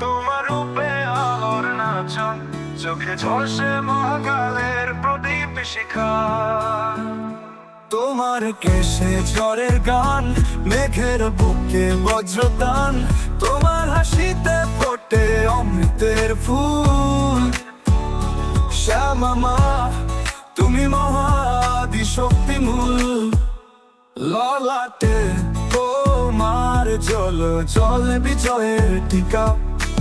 তোমার রূপে আলোর চোখে প্রদীপ শিখা। তোমার কেশে গান, মেঘের বুকে বজ্রদান তোমার হাসিতে ফোটে অমৃতের ফুল। শ্যামা তুমি মহাদি শক্তিমূল ললাটে জল জল বিজয়ের টিকা।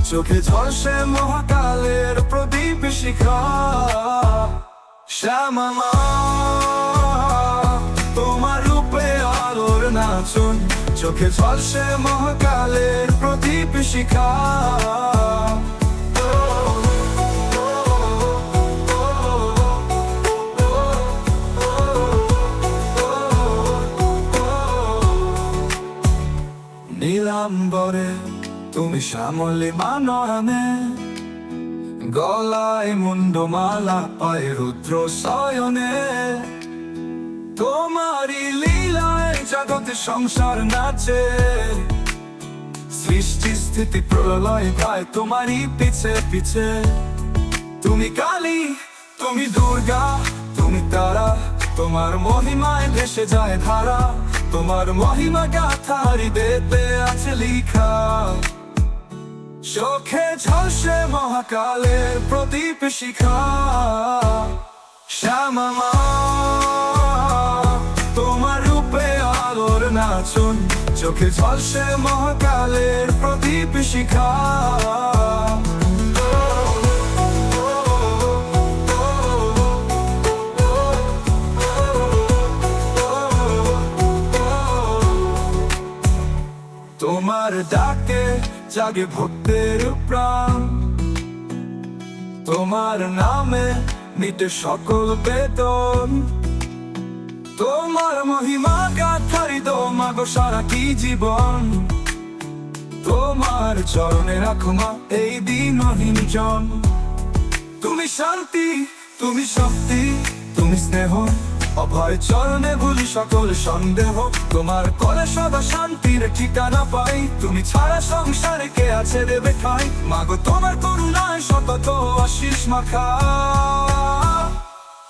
চোখে ঝলসে মহাকালের প্রদীপ শিখা। শ্যামা তোমার রূপে আলোর নাচন। চোখে ঝলসে মহাকালের প্রদীপ শিখা। নীলাম্বরে তুমি শ্যামলি মাননে। গলায় মুন্ডমালা পায়ে রুদ্র শয়নে। তোমারই লীলায় জগতে সংসার নাচে। সৃষ্টি, স্থিতি, প্রলয় গায় তোমারই পিছে পিছে। তুমি কালী, তুমি দুর্গা, তুমি তারা। তোমার মহিমায় ভেসে যায় ধারা। তোমার মহিমা গাথারি দেতে আছে লিখা। চোখে ঝলসে মহাকালের প্রদীপ শিখা। শ্যামা তোমার রূপে আলোর নাচন, চোখে ঝলসে মহাকালের প্রদীপ শিখা। তোমার ডাকে জাগে ভক্তের প্রাণ। তোমার নামে মিটে সকল বেদন। তোমার মহিমা গাথারি মাগো সারা কি জীবন? তোমার চরণে রাখো মা এই দিনহীন জন তুমি শান্তি, তুমি শক্তি, তুমি স্নেহ। অভয় চরণে ভুলি সকল সন্দেহ। তোমার করে সদা শান্তির ঠিকানা পাই। তুমি ছাড়া সংসারে কে আছে দেবে ঠাই মাগো, তোমার করুণায় সতত আশিস মাখা।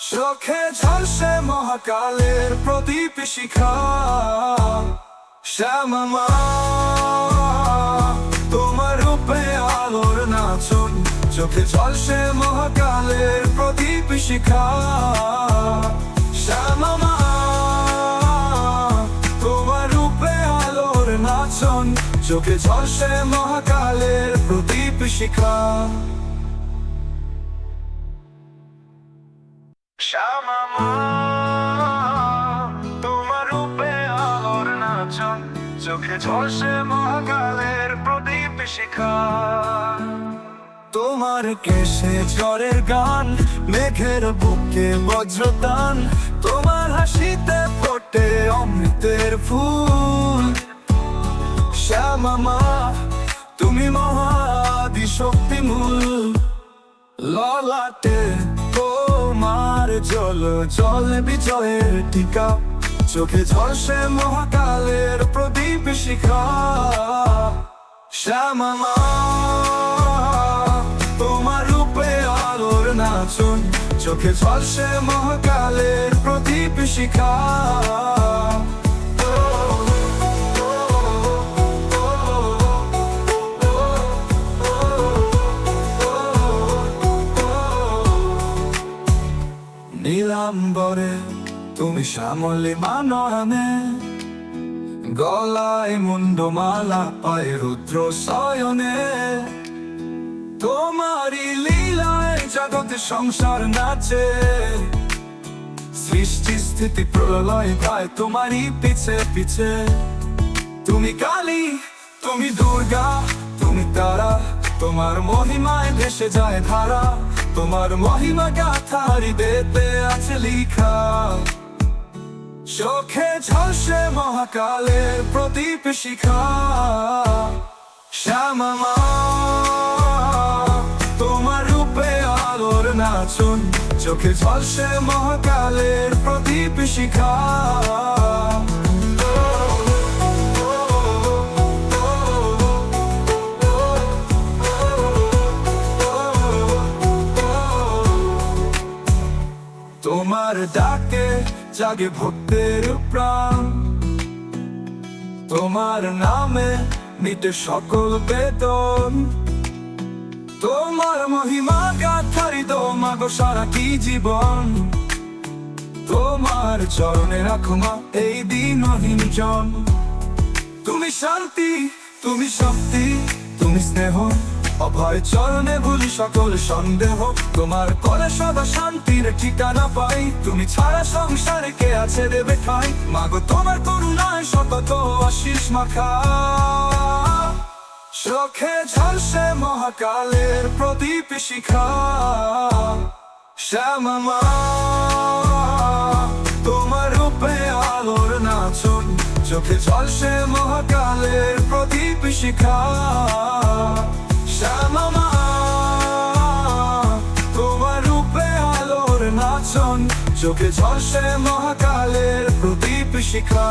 চোখে ঝলসে মহাকালের প্রদীপ শিখা। শ্যামা তোমার রূপে আলোর নাচন। চোখে ঝলসে মহাকালের প্রদীপ শিখা। শ্যামা তোমার রূপে আলোর নাচন চোখে ঝলসে মহাকালের প্রদীপ শিখা শ্যামা তোমার রূপে আলোর নাচন চোখে ঝলসে মহাকালের প্রদীপ শিখা তোমার কেশে ঝড়ের গান, মেঘের বুকে বজ্রদান তোমার হাসিতে ফোটে অমৃতের ফুল। শ্যামামা, তুমি মহাদি শক্তিমূল ললাটে তোমার জল জল বিজয়ের টিকা। চোখে ঝলসে মহাকালের প্রদীপ শিখা। শ্যামা চোখে ঝলসে মহাকালের প্রদীপ শিখা। নীলাম্বরে তুমি শ্যামলি মাননে, গলায় মুন্ডমালা পায়ে রুদ্র শয়নে। তোমারই লীলায় জগতে সংসার নাচে। সৃষ্টি, স্থিতি, প্রলয় গায় তোমারই পিছে পিছে। তুমি কালী, তুমি দুর্গা, তুমি তারা। তোমার মহিমায় ভেসে যায় ধারা। তোমার মহিমা গাথারি দেতে আছে লিখা। চোখে ঝলসে মহাকালের প্রদীপ শিখা। শ্যামা আলোর নাচন চোখে ঝলসে মহাকালের প্রদীপ শিখা। তোমার ডাকে জাগে ভক্তের প্রাণ। তোমার নামে মিটে সকল বেতন তোমার মহিমা মাগো সারা কি জীবন? তোমার চরণে রাখো মা এই দিনহীন জন তুমি শান্তি, তুমি শক্তি, তুমি স্নেহ, অভয় চরণে ভুলি সকল সন্দেহ। তোমার করে সদা শান্তির ঠিকানা পাই। তুমি ছাড়া সংসারে কে আছে দেবে ঠাই? মাগো তোমার করুণায় শতত আশিস মাখা। চোখে ঝলসে মহাকালের প্রদীপ শিখা। শ্যামা তোমার রূপে আলোর নাচন, চোখে ঝলসে মহাকালের প্রদীপ শিখা। শ্যামা তোমার রূপে আলোর নাচন, চোখে ঝলসে মহাকালের প্রদীপ শিখা।